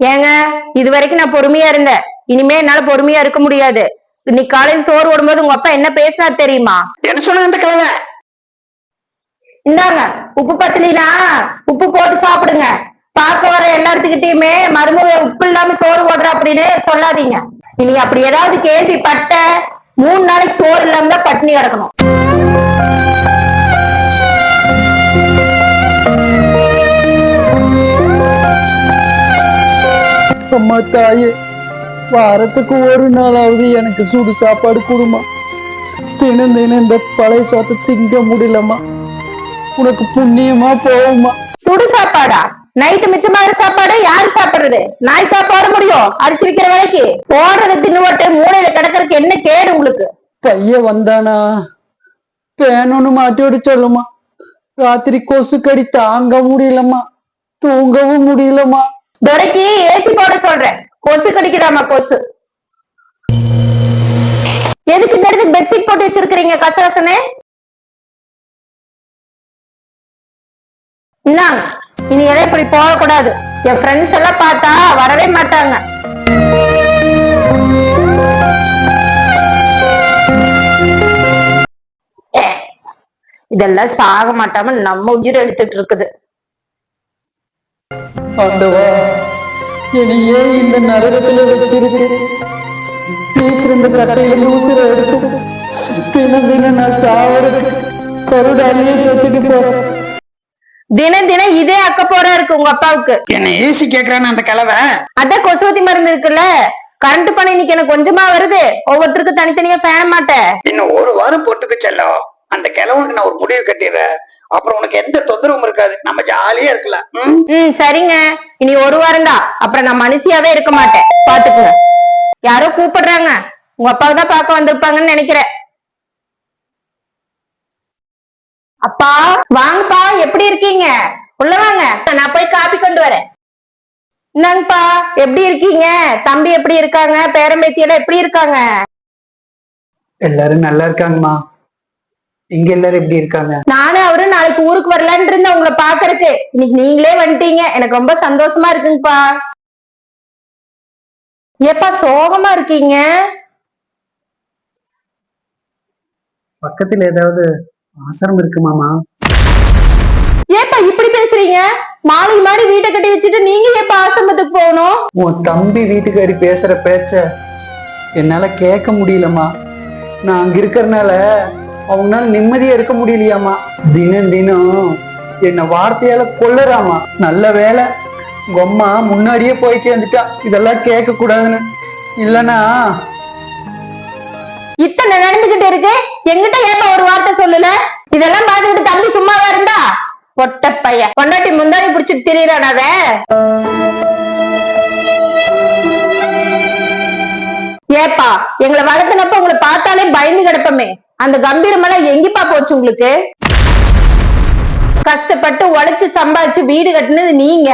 ஏங்க இது வரைக்கும் நான் பொறுமையா இருந்தேன். இனிமே என்னால பொறுமையா இருக்க முடியாது. இன்னைக்கு காலையில் சோறு ஓடும்போது உங்க அப்பா என்ன பேசினார் தெரியுமா? என்ன சொன்ன அந்த கிழமை? இந்தாங்க உப்பு பத்தலினா உப்பு போட்டு சாப்பிடுங்க. பார்க்க வர எல்லாத்துக்கிட்டயுமே மருமக உப்பு இல்லாம சோறு போடுற அப்படின்னு சொல்லாதீங்க. இனி அப்படி ஏதாவது கேள்விப்பட்ட மூணு நாளைக்கு சோறு இல்லாம தான் பட்டினி கிடக்கணும். அம்மா தாயே வாரத்துக்கு ஒரு நாளாவது எனக்கு சுடு சாப்பாடு கொடுமா. தினம் தினம் இந்த பழைய சோத்தை திங்க முடியலம்மா. உனக்கு புண்ணியமா போகுமா சுடு சாப்பாடா? நைட்டு மிச்சமாகிற சாப்பாடு யாரு சாப்பிடுறது? நாய்க்கா போட முடியும். அரிசி விக்கிற வேலைக்கு. போடுறது தின்னு போட்டு மூளையில கிடக்கறதுக்கு என்ன கேடு உங்களுக்கு? பையன் வந்தானா? பேனொன்னு மாட்டி விட சொல்லுமா. ராத்திரி கொசு கடி தாங்க முடியலம்மா. தூங்கவும் முடியலம்மா. துரைக்கு ஏசி போட சொல்றேன். கொசு கடிக்குதாமா கொசு? எதுக்கு இந்த இடத்துக்கு பெட்ஷீட் போட்டு வச்சிருக்கீங்க கசகசனு இந்தாங்க. இனி எல்லாம் இப்படி போகக்கூடாது என் ஃப்ரெண்ட்ஸ் எல்லாம் பார்த்தா வரவே மாட்டாங்க. ஏ, இதெல்லாம் சாக மாட்டாம நம்ம உயிர் எடுத்துட்டு இருக்குது. ஆண்டவா என்னை ஏன் இந்த நரகத்துல வச்சிருக்கு சீக்கிரம் இந்த கட்டையில ஊசுற எடுத்து தினம் தினம் நான் சாவறது கருடாலேயே செத்துட்டு போறேன் தினம் தினம் இதே அக்கப்போரா இருக்கு உங்க அப்பாவுக்கு. என்ன ஏசி கேக்குறான்னு அந்த கிழவை அதான் கொசுவத்தி மருந்து இருக்குல்ல கரண்ட் பணம் இன்னைக்கு எனக்கு கொஞ்சமா வருது. ஒவ்வொருத்தருக்கும் தனித்தனியா ஃபேன் மாட்டேன் இன்னும் ஒரு வாரம் போட்டுக்க செல்லம். அந்த கிழவனுக்கு நான் ஒரு முடிவு கட்டிடுறேன். அப்புறம் உனக்கு எந்த தொந்தரவும் இருக்காது. நம்ம ஜாலியா இருக்கலாம். ம்? சரிங்க. இனி ஒரு வாரம் தான். அப்புறம் நான் மனுஷியாவே இருக்க மாட்டேன். பாத்துக்குங்க. யாரோ கூப்பிடுறாங்க. உங்க அப்பாவை தான் பார்க்க வந்திருப்பாங்கன்னு நினைக்கிறேன். அப்பா வாங்கப்பா. எப்படி இருக்கீங்க? உள்ள வாங்க. நான் போய் காப்பி கொண்டு வரேன். என்னங்கப்பா எப்படி இருக்கீங்க? தம்பி எப்படி இருக்காங்க? பேரம்பேத்தி எல்லாம் எப்படி இருக்காங்க? எல்லாரும் நல்லா இருக்காங்கம்மா. இங்க எல்லாரும் எப்படி இருக்காங்க? நானும் நாளைக்கு ஊருக்கு வரலான்னு இருந்தேன் உங்களை பாக்குறதுக்கு இன்னைக்கு நீங்களே வந்துட்டீங்க. எனக்கு ரொம்ப சந்தோஷமா இருக்குங்கப்பா. ஏப்பா சோகமா இருக்கீங்க? பக்கத்துல ஏதாவது ஆசிரம் இருக்குமாமா ஏப்பா இப்படி பேசுறீங்க? மாலை மாதிரி வீட்டை கட்டி வச்சுட்டு நீங்க ஏப்பா ஆசிரமத்துக்கு போகணும்? உன் தம்பி வீட்டுக்காரி பேசுற பேச்ச என்னால கேட்க முடியலம்மா. நான் அங்க இருக்கறனால அவங்களால நிம்மதியா இருக்க முடியலையாமா? தினம் தினம் என்ன வார்த்தையால கொல்லுறாமா? நல்ல வேலை உங்க முன்னாடியே போய் சேர்ந்துட்டா இதெல்லாம் கேட்க கூடாதுன்னு இல்லனா இத்தனை நடந்துகிட்டு இருக்கு? எங்கிட்ட ஏப்பா ஒரு வார்த்தை சொல்லல? இதெல்லாம் பார்த்துக்கிட்டு தம்பி சும்மாவா இருந்தா? ஒட்ட பையன் பொண்டாட்டி முந்தாடி புடிச்சிட்டு திரியறானாவ ஏப்பா எங்களை வளர்த்தனப்ப உங்களை பார்த்தாலே பயந்து கிடப்பமே. அந்த கம்பீரமெல்லாம் எங்கிப்பா போச்சு உங்களுக்கு? கஷ்டப்பட்டு உழைச்சு சம்பாதிச்சு வீடு கட்டுனது நீங்க.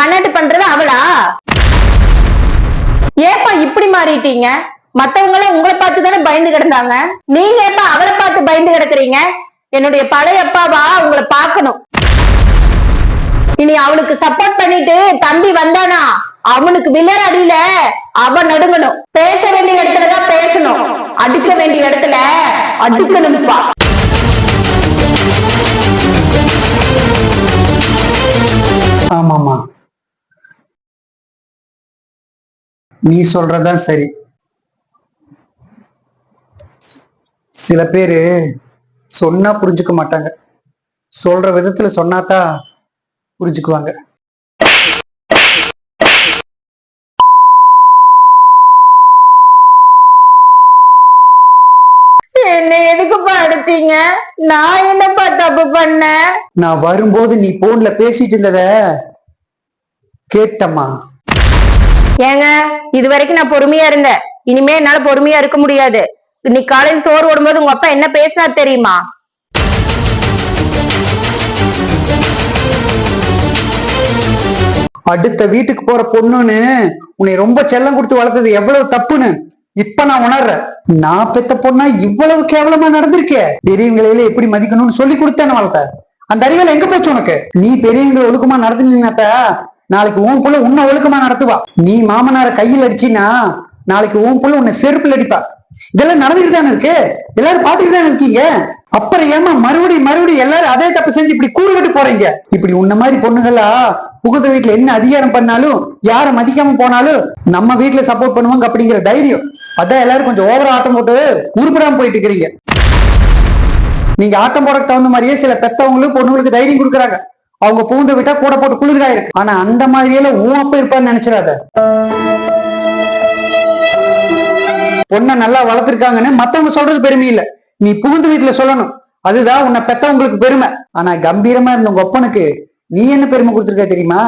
பன்னெண்டு பண்றது அவளா? ஏப்பா இப்படி மாறிட்டீங்க? மத்தவங்க எல்லாம் உங்களை பார்த்து தானே பயந்து கிடந்தாங்க? நீங்க ஏப்பா அவளை பார்த்து பயந்து கிடக்குறீங்க? என்னுடைய பழைய அப்பாவா உங்களை பார்க்கணும். இனி அவளுக்கு சப்போர்ட் பண்ணிட்டு தம்பி வந்தானா? அவனுக்கு வில்லர் அடியில அவன் நடுங்கணும். பேச வேண்டிய இடத்துலதான் பேசணும். அடிக்க வேண்டிய இடத்துல அடிக்கணும்ப்பா. ஆமாமா நீ சொல்றதான் சரி. சில பேரு சொன்னா புரிஞ்சுக்க மாட்டாங்க. சொல்ற விதத்துல சொன்னாதான் புரிஞ்சுக்குவாங்க என்ன அடிச்சீங்க நான் என்னப்பா தப்பு பண்ணேன் நான் வரும்போது நீ போன்ல பேசிட்டு இருந்தத கேட்டம்மா. ஏங்க இது வரைக்கும் நான் பொறுமையா இருந்தேன். இனிமே என்னால பொறுமையா இருக்க முடியாது. இன்னைக்கு காலையில் சோறு ஓடும்போது உங்க அப்பா என்ன பேசினார் தெரியுமா? அடுத்த வீட்டுக்கு போற பொண்ணுன்னு உன்னை ரொம்ப செல்லம் கொடுத்து வளர்த்தது எவ்வளவு தப்புன்னு. இப்ப நான் உணர்றேன். நான் பெத்த பொண்ணா இவ்வளவு கேவலமா நடந்திருக்கே. பெரியவங்களையில எப்படி மதிக்கணும்னு சொல்லி கொடுத்தேன் வளர்த்த அந்த அறிவியல் எங்க போச்சு உனக்கு? நீ பெரியவங்களை ஒழுக்கமா நடந்துனீங்கன்னாத்தா நாளைக்கு உன் புள்ள உன்னை ஒழுக்கமா நடத்துவா. நீ மாமனார கையில் அடிச்சினா நாளைக்கு உன் புள்ள உன்னை செருப்புல அடிப்பா. இதெல்லாம் நடந்துட்டு தானே இருக்கு? எல்லாரும் பாத்துட்டு தானே இருக்கீங்க? அப்புறம் ஏமா மறுபடியும் மறுபடியும் எல்லாரும் அதே தப்பு செஞ்சு இப்படி கூறுகிட்டு போறீங்க? இப்படி உன்ன மாதிரி பொண்ணுங்களா? புகுந்த வீட்டுல என்ன அதிகாரம் பண்ணாலும் யாரை மதிக்காம போனாலும் நம்ம வீட்டுல சப்போர்ட் பண்ணுவாங்க அப்படிங்கிற தைரியம். அதான் எல்லாரும் கொஞ்சம் ஓவரா ஆட்டம் போட்டு உருப்படாம போயிட்டு இருக்கிறீங்க. நீங்க ஆட்டம் போடக்கு தகுந்த மாதிரியே சில பெத்தவங்களும் பொண்ணுங்களுக்கு தைரியம் கொடுக்குறாங்க. அவங்க புகுந்த விட்டா கூட போட்டு குளிர்காயிருக்கு ஆனா அந்த மாதிரியெல்லாம் உன் அப்ப இருப்பான்னு நினைச்சிடாத. பொண்ணை நல்லா வளர்த்திருக்காங்கன்னு மத்தவங்க சொல்றது பெருமை இல்லை. நீ புகுந்த வீட்டுல சொல்லணும். அதுதான் உன்னை பெத்தவங்களுக்கு பெருமை. ஆனா கம்பீரமா இருந்த உங்க ஒப்பனுக்கு நீ என்ன பெருமை கொடுத்துருக்க தெரியுமா?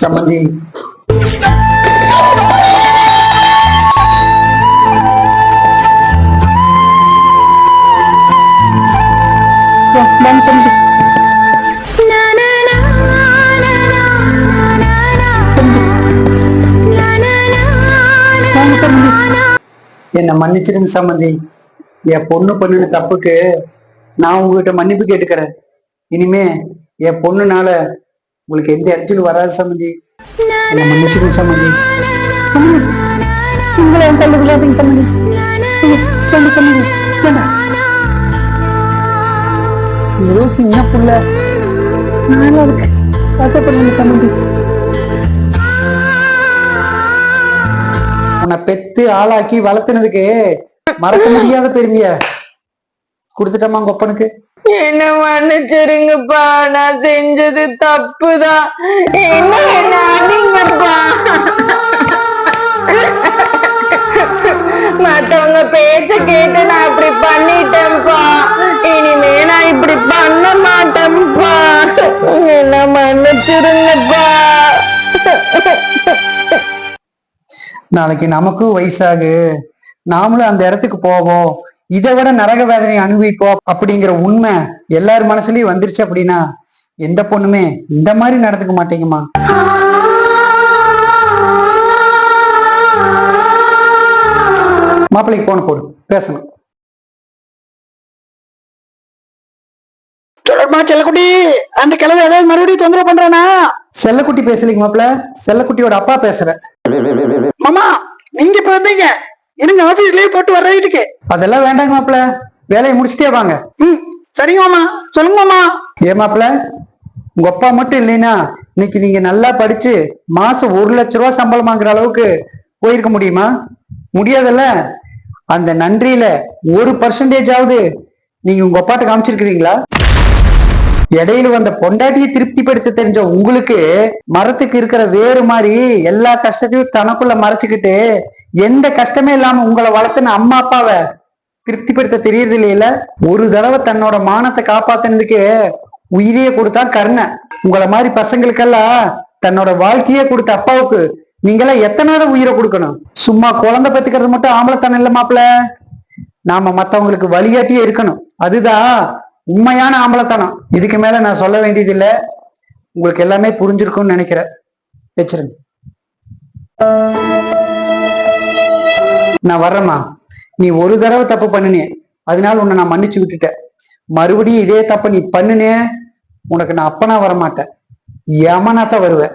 சம்மந்தி வாங்க சம்மந்தி என்ன மன்னிச்சிடுங்க சம்மந்தி என் பொண்ணு பண்ணுன தப்புக்கு நான் உங்ககிட்ட மன்னிப்பு கேட்டுக்கிறேன் இனிமே என் பொண்ணுனால உங்களுக்கு எந்த இடத்துலையும் வராது சம்மந்தி என்ன மன்னிச்சிடுங்க சம்மந்தி உங்களை என் சொல்லு சம்மந்தி வேண்டாம் ஏதோ சின்ன புள்ள. நானும் அதுக்கு வருத்தப்படுறேன் சம்மந்தி. உன்னை பெத்து ஆளாக்கி வளர்த்துனதுக்கு மறக்க முடியாத பெருமைய? கொடுத்துட்டமா உங்க ஒப்பனுக்கு என்ன மன்னிச்சிருங்கப்பா. நான் செஞ்சது தப்புதான். மன்னிச்சிருங்கப்பா நாளைக்கு நமக்கும் வயசாகு. நாமளும் அந்த இடத்துக்கு போவோம். இதை விட நரக வேதனை அனுபவிப்போம் அப்படிங்கிற உண்மை எல்லார் மனசுலயும் வந்துருச்சு அப்படின்னா எந்த பொண்ணுமே இந்த மாதிரி நடந்துக்க மாட்டேங்குமா? மாப்பிள்ளைக்கு போன போடு பேசணும். சொல்லுமா செல்லக்குட்டி அந்த கிழமை ஏதாவது மறுபடியும் தொந்தரவு பண்றானா? செல்லக்குட்டி பேசலைங்க மாப்பிள்ள. செல்லக்குட்டியோட அப்பா பேசுறேன். மாமா நீங்க இப்ப வந்தீங்க. இருங்க ஆபீஸ் லீவ் போட்டு வர வீட்டுக்கு. அதெல்லாம் வேண்டாங்க மாப்பிள்ள. வேலையை முடிச்சிட்டே வாங்க. ம் சரிங்க மாமா. சொல்லுங்க மாமா. ஏன் மாப்பிள்ள உங்க அப்பா மட்டும் இல்லைன்னா இன்னைக்கு நீங்க நல்லா படிச்சு மாசம் ஒரு லட்ச ரூபா சம்பளம் வாங்குற அளவுக்கு போயிருக்க முடியுமா? முடியாதுல்ல? அந்த நன்றியில ஒரு பர்சன்டேஜ் ஆகுது நீங்க உங்க அப்பாட்ட காமிச்சிருக்கிறீங்களா? இடையில வந்த பொண்டாட்டியை திருப்திப்படுத்த தெரிஞ்ச உங்களுக்கு மரத்துக்கு இருக்கிற வேறு மாதிரி எல்லா கஷ்டத்தையும் தனக்குள்ள மறைச்சுக்கிட்டு எந்த கஷ்டமே இல்லாம உங்களை வளர்த்துன அம்மா அப்பாவை திருப்திப்படுத்த தெரியறது இல்லையில ஒரு தடவை தன்னோட மானத்தை காப்பாத்தினதுக்கு உயிரையே கொடுத்தா கருணை. உங்களை மாதிரி பசங்களுக்கெல்லாம் தன்னோட வாழ்க்கையே கொடுத்த அப்பாவுக்கு நீங்களாம் எத்தனை தடவை உயிரை கொடுக்கணும்? சும்மா குழந்தை பத்துக்கிறது மட்டும் ஆம்பளைத்தனம் இல்ல மாப்பிள்ள. நாம மத்தவங்களுக்கு வழிகாட்டியே இருக்கணும். அதுதான் உண்மையான ஆம்பளத்தனம். இதுக்கு மேல நான் சொல்ல வேண்டியது இல்லை உங்களுக்கு எல்லாமே புரிஞ்சிருக்கும்னு நினைக்கிறேன். வச்சிருங்க. நான் வர்றேம்மா. நீ ஒரு தடவை தப்பு பண்ணினே. அதனால உன்னை நான் மன்னிச்சு விட்டுட்டேன். மறுபடியும் இதே தப்ப நீ பண்ணுனே உனக்கு நான் அப்பனா வர மாட்டேன் வருவேன்.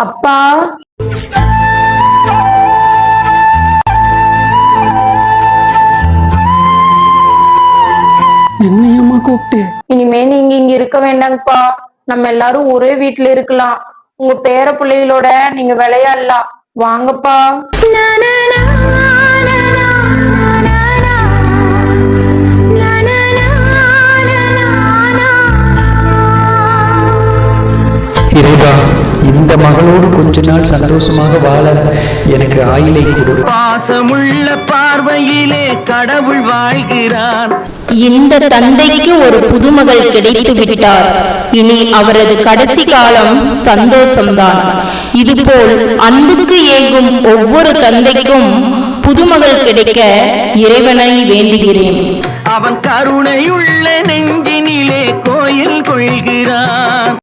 அப்பா. என்னையம்மா கூப்பிட்டு? இனிமே நீங்க இங்க இருக்க வேண்டாங்கப்பா. நம்ம எல்லாரும் ஒரே வீட்ல இருக்கலாம். உங்க பேர பிள்ளைகளோட நீங்க விளையாடலாம். வாங்கப்பா. சந்தோஷமாக வாழ எனக்கு ஆயிலை கொடு. பாசமுள்ள பார்வையிலே கடவுள் வாழ்கிறான் இந்த தந்தைக்கு ஒரு புதுமகள் கிடைத்து விட்டார். இனி அவரது கடைசி காலம் சந்தோஷம்தான். இதுபோல் அன்புக்கு ஏங்கும் ஒவ்வொரு தந்தைக்கும் புதுமகள் கிடைக்க இறைவனை வேண்டுகிறேன். அவன் கருணையுள்ள நெஞ்சினிலே கோயில் கொள்கிறான்.